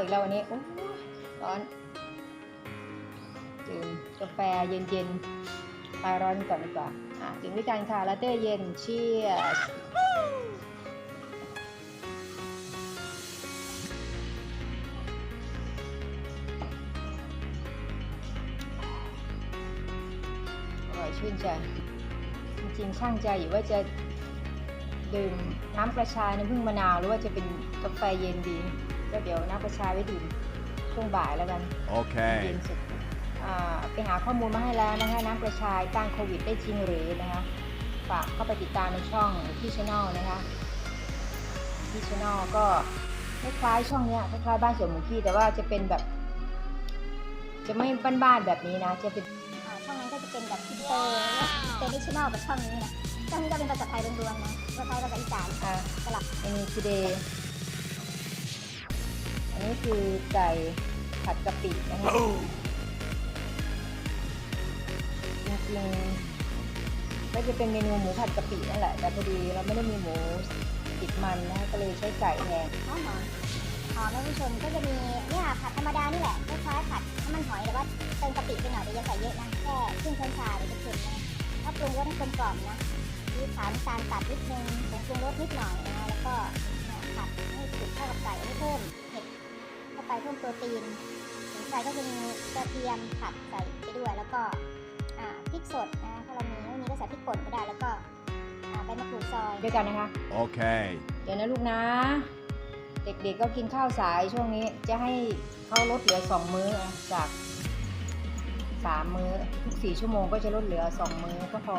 อีกแล้วอันนี้อู้วร้อนดื่มกาแฟเย็นๆคลายร้อนก่อนดีกว่าอะถึงด้วยกันค่ะลาเต้เย็นเชียร์อร่อยชื่นใจ จริงๆช่างใจอยู่ว่าจะดื่มน้ำกระชายน้ำผึ้งมะนาว หรือว่าจะเป็นกาแฟเย็นดี ก็เดี๋ยวน้ำกระชายไว้ดื่มช่วงบ่ายแล้วกันเย็ Okay. นสุดอ่าไปหาข้อมูลมาให้แล้วนะคะน้ำกระชายต้านโควิดได้จริงหรือนะคะฝากเข้าไปติดตามในช่องที่ช anel นะคะที่ช anel ก็คล้ายๆช่องเนี้ยคล้ายๆบ้านสวนหมูขี้แต่ว่าจะเป็นแบบ จะไม่บ้านๆแบบนี้นะ จะเป็นอ่าช่องนั้นก็จะเป็นแบบอินเตอร์เตอร์ดิชั่นแนลกับช่องนี้นะช่องนี้ก็เป็นภาษาไทยล้วนๆนะภาษาไทยภาษาอีสานอะสลับอันนี้คือเดย์อันนี้ คือไก่ผัดกะปินะคะจริงๆก็จะเป็นเมนูหมูผัดกะปินั่นแหละ แต่พอดีเราไม่ได้มีหมูติดมันนะคะก็เลยใช้ไก่แทนหอมหอมหอมนะผู้ชมก็จะมีเนี่ยผัดธรรมดานี่แหละคล้ายๆผัดน้ำมันหอยแต่ว่าเติมกะปิไปหน่อยเดี๋ยวจะใส่เยอะนะแค่ครึ่งช้อนชาเดี๋ยวจะเค็มนะถ้าปรุงรสให้กลมกล่อมนะมีขาวน้ำตาลตัดนิดนึงผงปรุงรสนิดหน่อยนะแล้วก็เนี่ยผัดให้สุกเข้ากับไก่อันนี้เพิ่ม ไปเพิ่มโปรตีนสนใจก็จะมีกระเทียมผัดใส่ไปด้วย แล้วก็อ่าพริกสดนะถ้าเรามีไม่มีก็ใส่พริกป่นก็ได้แล้วก็อ่าใบมะกรูดซอยด้วยกันนะคะ Okay. เดี๋ยวนะลูกนะ เด็กๆก็กินข้าวสายช่วงนี้จะให้เขาลดเหลือสองมื้อนะจากสามมื้อทุกสี่ชั่วโมงก็จะลดเหลือสองมื้อก็พอ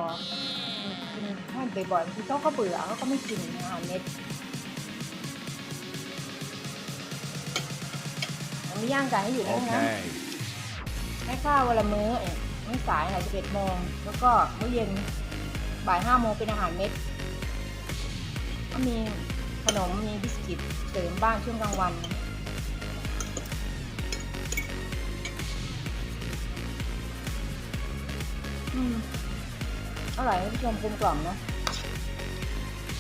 กินให้บ่อยๆบางทีเขาก็เบื่อเขาก็ไม่กินอาหารเม็ด อันนี้ย่างไก่ให้อยู่นะลูกนะ Okay. ให้ข้าววันละมื้อเอ่อมื้อสายหน่อยสิบเอ็ดโมงแล้วก็มื้อเย็นบ่ายห้าโมงเป็นอาหารเม็ด ก็มีขนมมีบิสกิตเสริมบ้างช่วงกลางวันอืมอร่อยท่านผู้ชมกลมกล่อมเนอะ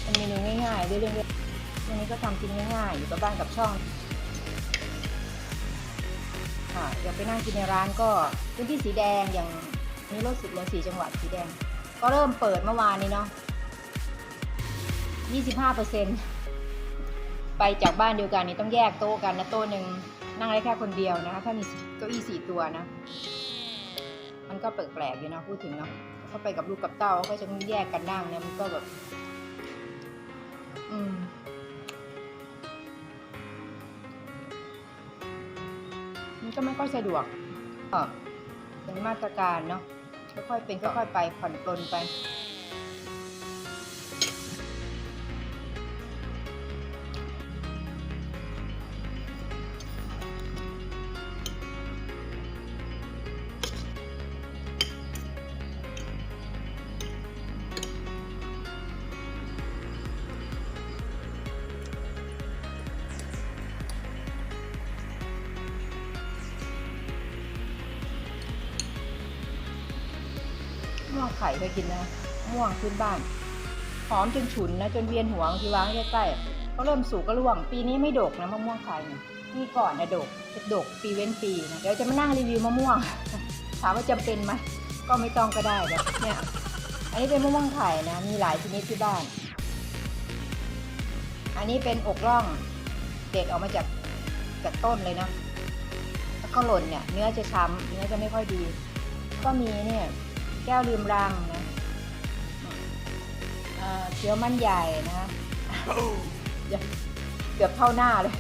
เป็นเมนูง่ายๆด้วยเรื่องเล็กวันนี้ก็ทำกินง่ายๆอยู่กับบ้านกับช่อง ค่ะเดี๋ยวไปนั่งกินในร้านก็พื้นที่สีแดงอย่างนี้รถสุดรถสีจังหวัดสีแดง ก็เริ่มเปิดเมื่อวานนี้เนาะ25เปอร์เซ็นไปจากบ้านเดียวกันนี่ต้องแยกโต๊ะกันนะโต๊ะหนึ่งนั่งได้แค่คนเดียวนะคะถ้ามีเก้าอี้สี่ตัวนะ มันก็แปลกๆอยู่นะพูดถึงเนาะถ้าไปกับลูกกับเต้าก็จะแยกกันนั่งเนี่ยมันก็แบบ ก็ไม่ค่อยสะดวกเป็นมาตรการเนาะค่อยๆเป็นค่อยๆไปผ่อนปลนไป วงไข่เคยกินนะม่วงพื้นบ้าน หอมจนฉุนนะจนเวียนหัวที่วางใกล้ๆก็เริ่มสุกก็ร่วง ปีนี้ไม่ดกนะมะม่วงไข่เนี่ยนี่ก่อนนะดกจะดกปีเว้นปีนะเดี๋ยวจะมานั่งรีวิวมะม่วง ถามว่าจำเป็นไหมก็ไม่ต้องก็ได้แบบเนี่ยอันนี้เป็นมะม่วงไข่นะมีหลายชนิดที่บ้าน อันนี้เป็นอกร่องเด็ดออกมาจากจากต้นเลยนะถ้าเขาหล่นเนี่ยเนื้อจะช้ำเนื้อจะไม่ค่อยดี ก็มีเนี่ย แก้วลืมรังนะเอ่อเขียวมันใหญ่นะเดี๋ยวเกือบเท่าหน้าเลย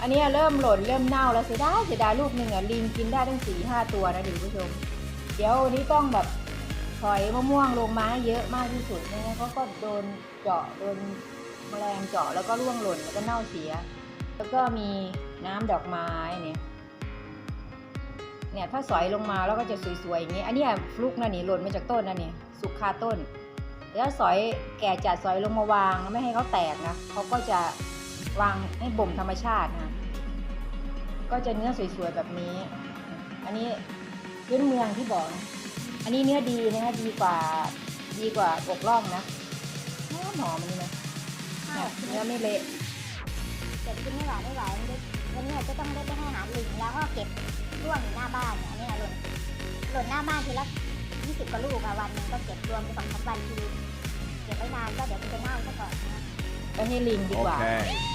อันนี้เริ่มหล่นเริ่มเน่าแล้วเสียดายเสียดายลูกหนึ่งอะลิงกินได้ตั้งสี่ห้าตัวนะคุณผู้ชม เดี๋ยววันนี้ต้องแบบถอยมะม่วงลงมาให้เยอะมากที่สุดไม่งั้นเขาก็โดนเจาะโดนแมลงเจาะแล้วก็ร่วงหล่นแล้วก็เน่าเสีย แล้วก็มีน้ำดอกไม้เนี่ย เนี่ยถ้าสอยลงมาแล้วก็จะสวยๆอย่างนี้ อันเนี้ยฟลุกนะนี่หล่นมาจากต้นนะนี่สุกคาต้นแต่ถ้าสอยแก่จัดสอยลงมาวางไม่ให้เขาแตกนะเขาก็จะวางให้บ่มธรรมชาตินะก็จะเนื้อสวยๆแบบนี้ อันนี้พื้นเมืองที่บอกนะอันนี้เนื้อดีนะคะดีกว่าดีกว่าอกล่องนะหอมหอมอันนี้นะเนี่ยเนื้อไม่เละเกิดกินไม่หวานไม่ไหวมันจะวันนี้อาจจะต้องได้ไปให้อา หารลิงแล้วก็เก็บร่วงอยู่หน้าบ้านเนี่ยอันเนี่ยหล่นหล่นหน้าบ้านทีละยี่สิบกว่าลูกอะวันหนึงก็เก็บรวมไปสองสามวันทีเก็บไว้นานก็เดี๋ยวมันจะเน่าซะก่อนนะ ไปให้ลิงดีกว่า Okay.